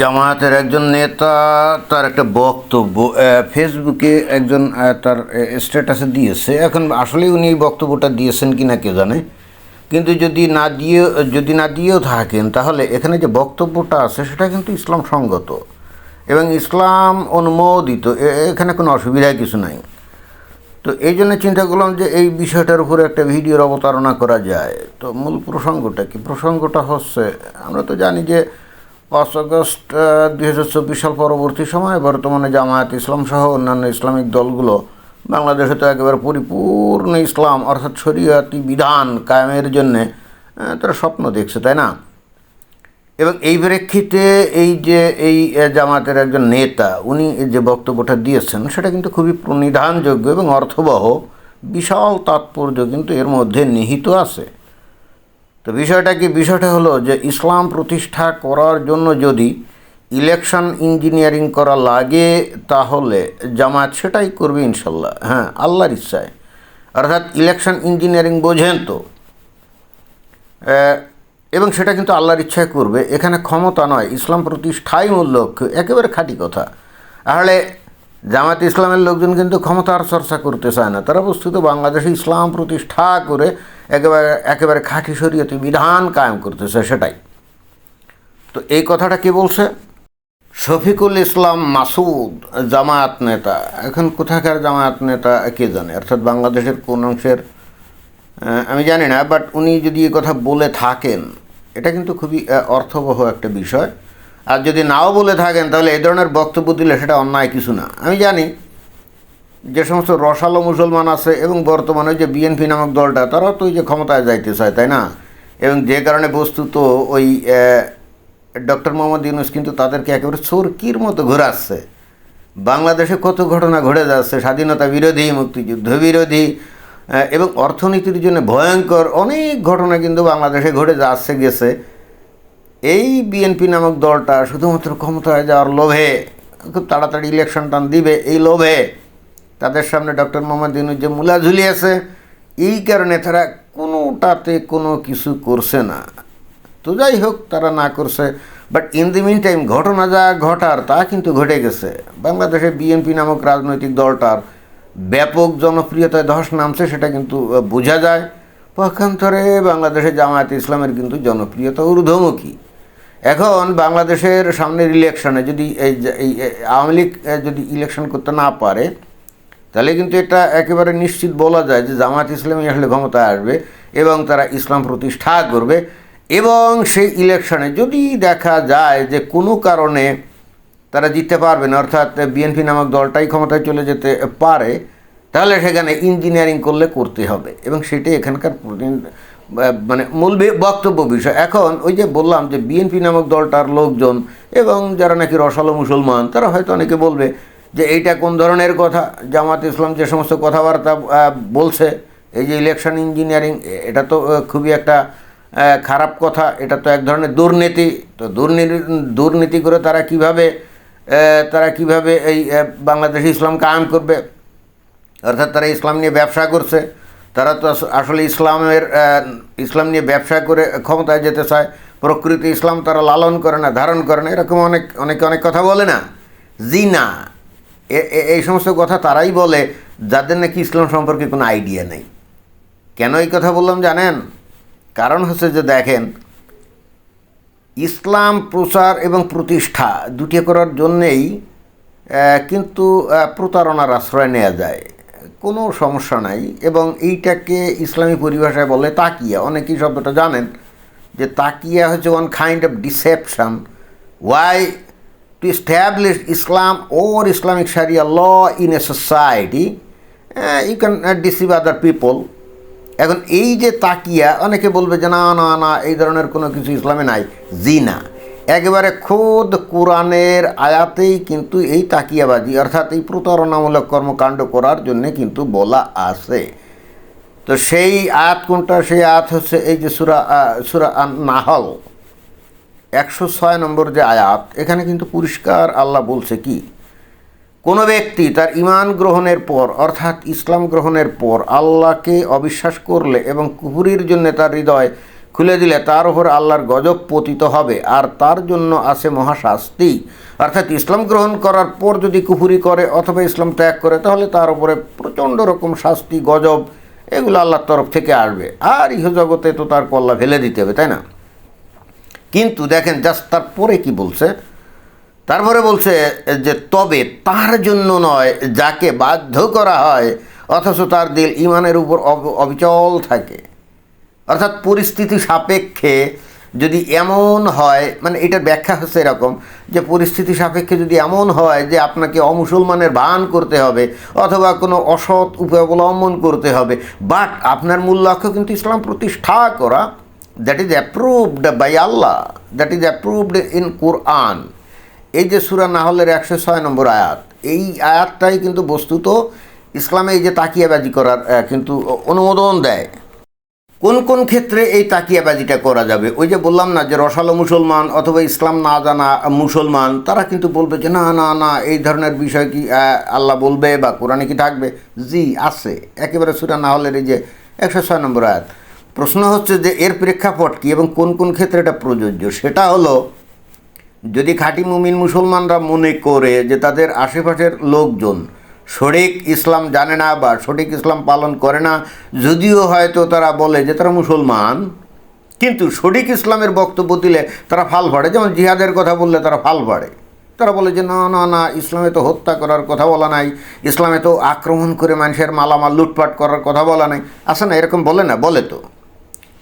জামায়াতের একজন নেতা, তার একটা বক্তব্য ফেসবুকে একজন তার স্ট্যাটাসে দিয়েছে। এখন আসলে উনি এই বক্তব্যটা দিয়েছেন কি না কে জানে? কিন্তু যদি না দিয়ে, যদি না দিয়েও থাকেন, তাহলে এখানে যে বক্তব্যটা আছে, সেটা কিন্তু ইসলাম সঙ্গত। এবং ইসলাম অনুমোদিত এখানে কোনো অসুবিধা কিছু নাই। তো এই জন্য চিন্তা করলাম যে এই বিষয়টার উপরে একটা ভিডিওর অবতারণা করা যায়। তো মূল প্রসঙ্গটা কি? প্রসঙ্গটা হচ্ছে, আমরা তো জানি যে পাঁচ আগস্ট দুই হাজার চব্বিশ সাল পরবর্তী সময়ে বর্তমানে জামায়াত ইসলাম সহ অন্যান্য ইসলামিক দলগুলো বাংলাদেশে তো একেবারে পরিপূর্ণ ইসলাম, অর্থাৎ শরীয়তি বিধান কায়েমের জন্যে তারা স্বপ্ন দেখছে, তাই না? এবং এই প্রেক্ষিতে এই যে এই জামাতের একজন নেতা, উনি যে বক্তব্যটা দিয়েছেন, সেটা কিন্তু খুবই প্রণিধানযোগ্য এবং অর্থবহ, বিশাল তাৎপর্য কিন্তু এর মধ্যে নিহিত আছে। তো বিষয়টা কি? বিষয়টা হলো যে ইসলাম প্রতিষ্ঠা করার জন্য যদি ইলেকশন ইঞ্জিনিয়ারিং করা লাগে, তাহলে জামাত সেটাই করবে ইনশাল্লাহ। হ্যাঁ আল্লাহর ইচ্ছায়। অর্থাৎ ইলেকশন ইঞ্জিনিয়ারিং বোঝেন তো। এবং সেটা কিন্তু আল্লাহর ইচ্ছায় করবে। এখানে ক্ষমতা নয়, ইসলাম প্রতিষ্ঠাই মূল লক্ষ্য। একেবারে খাঁটি কথা। তাহলে জামাত ইসলামের লোকজন কিন্তু ক্ষমতার চর্চা করতে চায় না। তারা বস্তুত বাংলাদেশে ইসলাম প্রতিষ্ঠা করে একেবারে একেবারে খাঁটি শরীয়তি বিধান কায়েম করতেছে সেটাই। তো এই কথাটা কে বলছে? শফিকুল ইসলাম মাসুদ, জামায়াত নেতা। এখন কোথাকার জামায়াত নেতা কে জানে? অর্থাৎ বাংলাদেশের কোন অংশের আমি জানি না বাট উনি যদি এ কথা বলে থাকেন, এটা কিন্তু খুবই অর্থবহ একটা বিষয়। আর যদি নাও বলে থাকেন, তাহলে এই ধরনের বক্তব্য দিলে সেটা অন্যায় কিছু না। আমি জানি যে সমস্ত রসালো মুসলমান আছে এবং বর্তমানে যে বিএনপি নামক দলটা, তারাও তো ওই যে ক্ষমতায় যাইতে চায়, তাই না? এবং যে কারণে বস্তুত ওই ডক্টর মোহাম্মদ ইউনুস কিন্তু তাদেরকে একেবারে চোরকির মতো ঘোরাচ্ছে। বাংলাদেশে কত ঘটনা ঘটে যাচ্ছে, স্বাধীনতা বিরোধী, মুক্তিযুদ্ধ বিরোধী এবং অর্থনীতির জন্য ভয়ঙ্কর অনেক ঘটনা কিন্তু বাংলাদেশে ঘটে যাচ্ছে, গেছে। এই বিএনপি নামক দলটা শুধুমাত্র ক্ষমতায় যাওয়ার লোভে, খুব তাড়াতাড়ি ইলেকশন টান দিবে এই লোভে। তাদের সামনে ডক্টর মোহাম্মদ ইউনুস যে মূলা ঝুলিয়েছে। এই কারণে তারা কোনোটাতে কোনো কিছু করছে না। তো যাই হোক, তারা না করছে। But in the meantime ঘটনা যা ঘটার, তা কিন্তু ঘটে গেছে। বাংলাদেশে বিএনপি নামক রাজনৈতিক দলটার ব্যাপক জনপ্রিয়তায় ধস নামছে, সেটা কিন্তু বোঝা যায়। পক্ষান্তরে বাংলাদেশে জামায়াত ইসলামের কিন্তু জনপ্রিয়তা ঊর্ধ্বমুখী। এখন বাংলাদেশের সামনের ইলেকশনে যদি এই আওয়ামী লীগ যদি ইলেকশন করতে না পারে, তাহলে কিন্তু এটা একেবারে নিশ্চিত বলা যায় যে জামাত ইসলামী আসলে ক্ষমতায় আসবে এবং তারা ইসলাম প্রতিষ্ঠা করবে। এবং সেই ইলেকশনে যদি দেখা যায় যে কোনো কারণে তারা জিততে পারবে না, অর্থাৎ বিএনপি নামক দলটাই ক্ষমতায় চলে যেতে পারে, তাহলে সেখানে ইঞ্জিনিয়ারিং করলে করতে হবে। এবং সেটাই এখানকার মানে মূল বক্তব্য বিষয়। এখন ওই যে বললাম যে বিএনপি নামক দলটার লোকজন এবং যারা নাকি রসালো মুসলমান, তারা হয়তো অনেকে বলবে যে এইটা কোন ধরনের কথা? জামাত ইসলাম যে সমস্ত কথাবার্তা বলছে, এই যে ইলেকশন ইঞ্জিনিয়ারিং এটা তো খুবই একটা খারাপ কথা। এটা তো এক ধরনের দুর্নীতি। তো দুর্নীতি দুর্নীতি করে তারা কীভাবে তারা কীভাবে এই বাংলাদেশে ইসলাম কায়েম করবে? অর্থাৎ তারা ইসলাম নিয়ে ব্যবসা করছে। তারা তো আসলে ইসলামের ইসলাম নিয়ে ব্যবসা করে ক্ষমতায় যেতে চায়, প্রকৃতি ইসলাম তারা লালন করে না, ধারণ করে না, এরকম অনেক, অনেকে অনেক কথা বলে না। জি না এই সমস্ত কথা তারাই বলে, যাদের নাকি ইসলাম সম্পর্কে কোনো আইডিয়া নেই। কেন এই কথা বললাম জানেন? কারণ হচ্ছে যে দেখেন, ইসলাম, প্রচার এবং প্রতিষ্ঠা দুটি করার জন্যেই কিন্তু প্রতারণার আশ্রয় নেওয়া যায়। কোনো সমস্যা নাই এবং এইটাকে ইসলামী পরিভাষায় বলে তাকিয়া। অনেকেই শব্দটা জানেন যে তাকিয়া হচ্ছে one kind of deception why to establish Islam or Islamic sharia law in a society you can deceive other people এখন এই যে তাকিয়া, অনেকে বলবে যে না না না, এই ধরনের কোনো কিছু ইসলামে নাই। জি না একেবারে খোদ কোরআনের আয়াতেই কিন্তু এই তাকিয়াবাজি, অর্থাৎ এই প্রতারণামূলক কর্মকাণ্ড করার জন্য কিন্তু বলা আছে। তো সেই আয়াত কোনটা? সেই আয়াত হচ্ছে এই যে সুরা সুরা নাহল একশো ছয় নম্বর যে আয়াত, এখানে কিন্তু পরিষ্কার আল্লাহ বলছে কি? কোনো ব্যক্তি তার ইমান গ্রহণের পর, অর্থাৎ ইসলাম গ্রহণের পর, আল্লাহকে অবিশ্বাস করলে এবং কুহুরির জন্য তার হৃদয় খুলে দিলে তার উপর আল্লাহর গজব পতিত হবে, আর তার জন্য আছে মহাশাস্তি। অর্থাৎ ইসলাম গ্রহণ করার পর যদি কুফুরি করে অথবা ইসলাম ত্যাগ করে, তাহলে তার উপরে প্রচণ্ড রকম শাস্তি, গজব, এগুলো আল্লাহর তরফ থেকে আসবে। আর ইহজগতে তো তার কল্লা ফেলে দিতে হবে, তাই না? কিন্তু দেখেন, জাস্ট তারপরে কি বলছে? তারপরে বলছে যে, তবে তার জন্য নয়, যাকে বাধ্য করা হয়, অথচ তার দিল ইমানের উপর অব- অবিচল থাকে। অর্থাৎ পরিস্থিতি সাপেক্ষে যদি এমন হয় মানে এটার ব্যাখ্যা হচ্ছে এরকম, যে পরিস্থিতি সাপেক্ষে যদি এমন হয় যে আপনাকে অমুসলমানের ভান করতে হবে অথবা কোনো অসৎ উপায় অবলম্বন করতে হবে বাট আপনার মূল লক্ষ্য কিন্তু ইসলাম প্রতিষ্ঠা করা that is approved by Allah that is approved in Quran এই যে সুরা নাহলের একশো ছয় নম্বর আয়াত, এই আয়াতটাই কিন্তু বস্তুত ইসলামে এই যে তাকিয়াবাজি করার কিন্তু অনুমোদন দেয়। কোন কোন ক্ষেত্রে এই তাকিয়াবাজিটা করা যাবে? ওই যে বললাম না যে রসালো মুসলমান অথবা ইসলাম না জানা মুসলমান, তারা কিন্তু বলবে যে না না না, এই ধরনের বিষয় কি আল্লাহ বলবে বা কোরআনে কি থাকবে? জি, আছে। একেবারে সুরা না হলের এই যে একশো ছয় নম্বর আয়াত। প্রশ্ন হচ্ছে যে এর প্রেক্ষাপট কি এবং কোন কোন ক্ষেত্রে এটা প্রযোজ্য? সেটা হলো, যদি খাঁটি মুমিন মুসলমানরা মনে করে যে তাদের আশেপাশের লোকজন সঠিক ইসলাম জানে না বা সঠিক ইসলাম পালন করে না, যদিও হয়তো তারা বলে যে তারা মুসলমান, কিন্তু সঠিক ইসলামের বক্তব্য দিলে তারা ফাল ফাড়ে। যেমন জিহাদের কথা বললে তারা ফাল ফাড়ে। তারা বলে যে, না না না, ইসলামে তো হত্যা করার কথা বলা নাই। ইসলামে তো আক্রমণ করে মানুষের মালামাল লুটপাট করার কথা বলা নাই। আসে না, এরকম বলে না, বলে তো।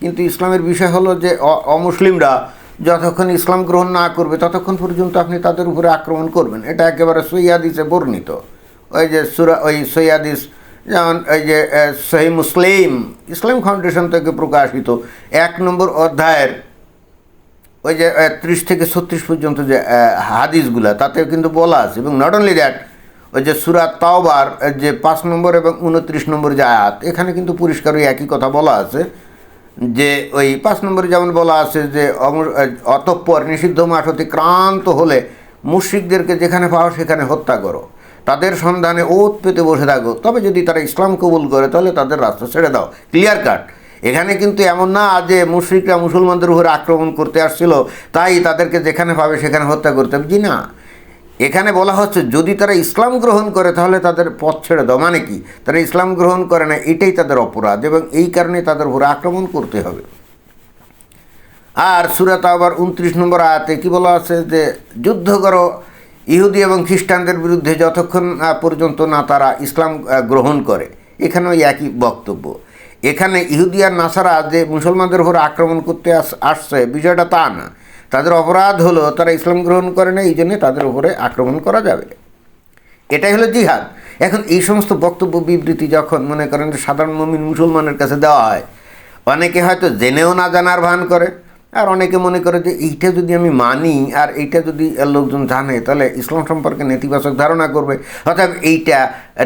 কিন্তু ইসলামের বিষয় হলো যে অমুসলিমরা যতক্ষণ ইসলাম গ্রহণ না করবে, ততক্ষণ পর্যন্ত আপনি তাদের উপরে আক্রমণ করবেন। এটা একেবারে সৈয়াদিসে বর্ণিত। ওই যে সুরা, ওই সৈয়াদিস যেমন ওই যে সহি মুসলিম, ইসলাম ফাউন্ডেশন থেকে প্রকাশিত এক নম্বর অধ্যায়ের ওই যে ত্রিশ থেকে ছত্রিশ পর্যন্ত যে হাদিসগুলা তাতে কিন্তু বলা আছে। এবং নট অনলি দ্যাট ওই যে সুরা তাওবার যে পাঁচ নম্বর এবং উনত্রিশ নম্বর যে আয়াত, এখানে কিন্তু পরিষ্কার ওই একই কথা বলা আছে যে, ওই পাঁচ নম্বরে যেমন বলা আছে যে অতঃপর নিষিদ্ধ মাস অতিক্রান্ত হলে মুশ্রিকদেরকে যেখানে পাও সেখানে হত্যা করো। তাদের সন্ধানে ওত পেতে বসে থাকো। তবে যদি তারা ইসলাম কবুল করে, তাহলে তাদের রাস্তা ছেড়ে দাও। ক্লিয়ার কাট এখানে কিন্তু এমন না যে মুশ্রিকরা মুসলমানদের উপরে আক্রমণ করতে আসছিল, তাই তাদেরকে যেখানে পাবে সেখানে হত্যা করতে হবে। জি না। এখানে বলা হচ্ছে, যদি তারা ইসলাম গ্রহণ করে, তাহলে তাদের পথ ছেড়ে দাও। মানে কি? তারা ইসলাম গ্রহণ করে না, এটাই তাদের অপরাধ এবং এই কারণে তাদের উপরে আক্রমণ করতে হবে। আর সুরাত আবার উনত্রিশ নম্বর আয়াতে কি বলা আছে যে, যুদ্ধ করো ইহুদি এবং খ্রিস্টানদের বিরুদ্ধে যতক্ষণ পর্যন্ত না তারা ইসলাম গ্রহণ করে, এখানেও একই বক্তব্য। এখানে ইহুদি আর নাসারা যে মুসলমানদের উপর আক্রমণ করতে আস- আসছে, বিষয়টা তা না। তাদের অপরাধ হলো, তারা ইসলাম গ্রহণ করে না এই জন্যে তাদের উপরে আক্রমণ করা যাবে। এটাই হলো জিহাদ। এখন এই সমস্ত বক্তব্য, বিবৃতি যখন মনে করেন সাধারণ মমিন মুসলমানের কাছে দেওয়া হয়, অনেকে হয়তো জেনেও না জানার ভান করে আর অনেকে মনে করে যে এইটা যদি আমি মানি আর এইটা যদি লোকজন জানে, তাহলে ইসলাম সম্পর্কে নেতিবাচক ধারণা করবে। অর্থাৎ এইটা,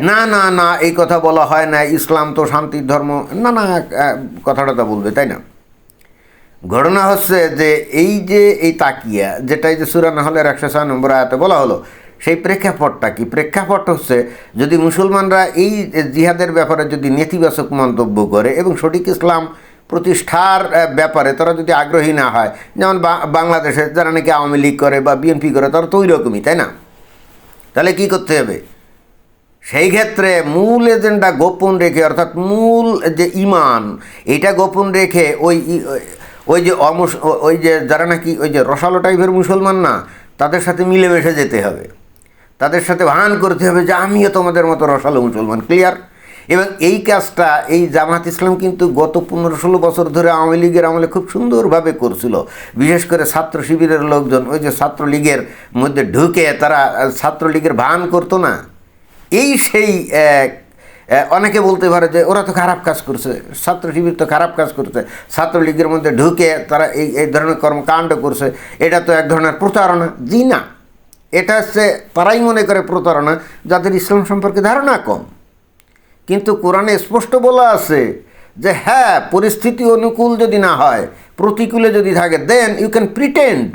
না না না, এই কথা বলা হয় না, ইসলাম তো শান্তির ধর্ম, না না কথাটা বলবে, তাই না? ঘটনা হচ্ছে যে এই যে এই তাকিয়া যেটা এই যে সুরা নাহলের একশো ছয় নম্বর আয়াতে বলা হলো, সেই প্রেক্ষাপটটা কি? প্রেক্ষাপট হচ্ছে যদি মুসলমানরা এই জিহাদের ব্যাপারে যদি নেতিবাচক মন্তব্য করে এবং সঠিক ইসলাম প্রতিষ্ঠার ব্যাপারে তারা যদি আগ্রহী না হয়, যেমন বাংলাদেশে যারা নাকি আওয়ামী লীগ করে বা বিএনপি করে, তারা তো ওই রকমই, তাই না? তাহলে কি করতে হবে? সেই ক্ষেত্রে মূল এজেন্ডা গোপন রেখে, অর্থাৎ মূল যে ইমান, এটা গোপন রেখে ওই ওই যে অমুস ওই যে যারা নাকি ওই যে রসালো টাইপের মুসলমান না, তাদের সাথে মিলেমিশে যেতে হবে। তাদের সাথে ভান করতে হবে যে আমিও তোমাদের মতো রসালো মুসলমান ক্লিয়ার এবং এই কাজটা, এই জামাত ইসলাম কিন্তু গত পনেরো ষোলো বছর ধরে আওয়ামী লীগের আমলে খুব সুন্দরভাবে করছিল। বিশেষ করে ছাত্র শিবিরের লোকজন, ওই যে ছাত্রলীগের মধ্যে ঢুকে তারা ছাত্রলীগের ভান করতো না। এই সেই অনেকে বলতে পারে যে ওরা তো খারাপ কাজ করছে, ছাত্র শিবির তো খারাপ কাজ করছে, ছাত্রলীগের মধ্যে ঢুকে তারা এই এই ধরনের কর্মকাণ্ড করছে, এটা তো এক ধরনের প্রতারণা। জি না, এটা হচ্ছে তারাই মনে করে প্রতারণা, যাদের ইসলাম সম্পর্কে ধারণা কম। কিন্তু কোরআনে স্পষ্ট বলা আছে যে হ্যাঁ পরিস্থিতি অনুকূল যদি না হয়, প্রতিকূলে যদি থাকে দেন ইউ ক্যান প্রিটেন্ড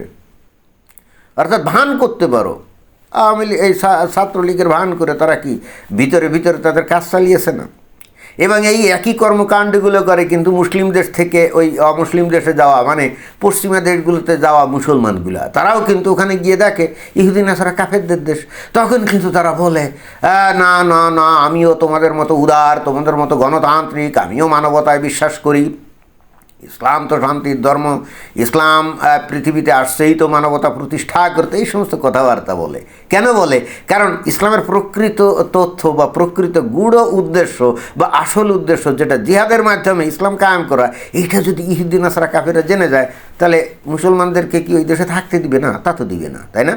অর্থাৎ ভান করতে পারো। আওয়ামী এই ছাত্রলীগের ভান করে তারা কি, ভিতরে ভিতরে তাদের কাজ চালিয়েছে না? এবং এই একই কর্মকাণ্ডগুলো করে কিন্তু মুসলিম দেশ থেকে ওই অমুসলিম দেশে যাওয়া মানে পশ্চিমা দেশগুলোতে যাওয়া মুসলমানগুলো। তারাও কিন্তু ওখানে গিয়ে দেখে ইহুদিন আসারা কাফেরদের দেশ। তখন কিন্তু তারা বলে না না না, আমিও তোমাদের মতো উদার, তোমাদের মতো গণতান্ত্রিক, আমিও মানবতায় বিশ্বাস করি। ইসলাম তো শান্তির ধর্ম, ইসলাম পৃথিবীতে আসছেই তো মানবতা প্রতিষ্ঠা করতে, এই সমস্ত কথাবার্তা বলে। কেন বলে? কারণ ইসলামের প্রকৃত তথ্য বা প্রকৃত গূঢ় উদ্দেশ্য বা আসল উদ্দেশ্য যেটা জিহাদের মাধ্যমে ইসলাম কায়েম করা, এইটা যদি ইহুদ্দিন আসারা কাফেরা জেনে যায়, তাহলে মুসলমানদেরকে কি ওই দেশে থাকতে দিবে না? তা তো দিবে না, তাই না?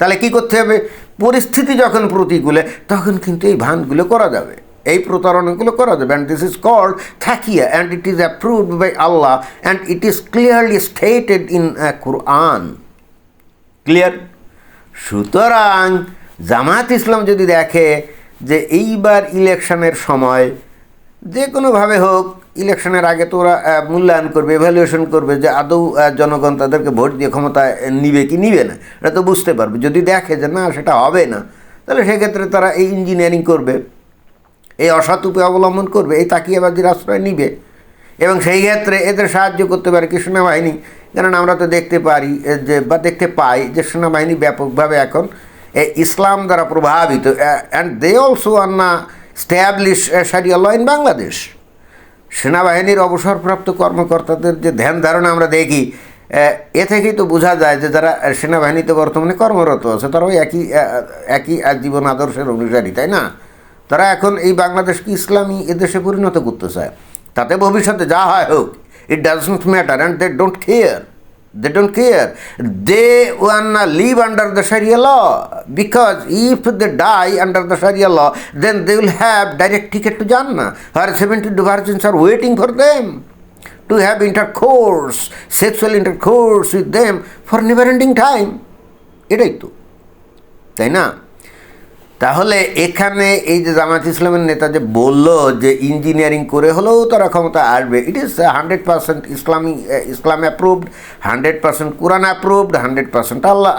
তাহলে কি করতে হবে? পরিস্থিতি যখন প্রতিকূলে, তখন কিন্তু এই ভানগুলো করা যাবে। এই প্রতারণাগুলো করা যাবে। And this is called taqiyya and it is approved by Allah and it is clearly stated in Quran clear সুতরাং জামাত ইসলাম যদি দেখে যে এইবার ইলেকশনের সময় যে কোনোভাবে হোক, ইলেকশনের আগে তো ওরা মূল্যায়ন করবে এভ্যালুয়েশন করবে যে আদৌ জনগণ তাদেরকে ভোট দিয়ে ক্ষমতায় নিবে কি নিবে না, এটা তো বুঝতে পারবে। যদি দেখে যে না, সেটা হবে না, তাহলে সেক্ষেত্রে তারা এই ইঞ্জিনিয়ারিং করবে। এই অসৎ উপায় অবলম্বন করবে এই তাকিয়াবাজির আশ্রয় নিবে। এবং সেই ক্ষেত্রে এদের সাহায্য করতে পারে কি সেনাবাহিনী। কারণ আমরা তো দেখতে পারি যে বা দেখতে পাই যে সেনাবাহিনী ব্যাপকভাবে এখন এ, ইসলাম দ্বারা প্রভাবিত। অ্যান্ড দে অলসো আর না establish sharia law in Bangladesh সেনাবাহিনীর অবসরপ্রাপ্ত কর্মকর্তাদের যে ধ্যান ধারণা আমরা দেখি এ থেকেই তো বোঝা যায় যে যারা সেনাবাহিনীতে বর্তমানে কর্মরত আছে তারাও একই একই জীবন আদর্শের অনুসারী তাই না? তারা এখন এই বাংলাদেশ কি ইসলামী এদেশে পরিণত করতে চায়। তাতে ভবিষ্যতে যা হয় হোক it doesn't matter and they don't care they don't care they wanna live under the sharia law because if they die under the sharia law then they will have direct ticket to Jannah her seventy two virgins are waiting for them to have intercourse sexual intercourse with them for never ending time এটাই তো, তাই না? তাহলে এখানে এই যে জামাত ইসলামের নেতা যে বলল যে ইঞ্জিনিয়ারিং করে হলেও তারা ক্ষমতা আসবে it is hundred percent Islami, Islam approved hundred percent Quran approved hundred percent Allah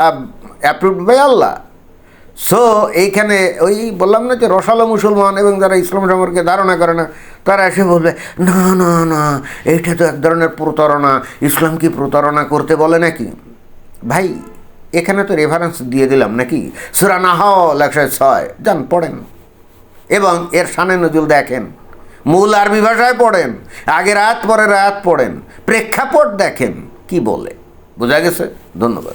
approved by Allah. So এইখানে ওই বললাম না যে রসালো মুসলমান এবং যারা ইসলাম সম্পর্কে ধারণা করে না, তারা এসে বলবে, না না না, এইটা তো এক ধরনের প্রতারণা, ইসলাম কি প্রতারণা করতে বলে নাকি? ভাই এখানে তো রেফারেন্স দিয়ে দিলাম নাকি? সুরা নাহল একশো ছয়। যান পড়েন। এবং এর সানে নজুল দেখেন। মূল আরবি ভাষায় পড়েন। আগে রাত, পরে রাত পড়েন। প্রেক্ষাপট দেখেন। কি বলে? বোঝা গেছে? ধন্যবাদ।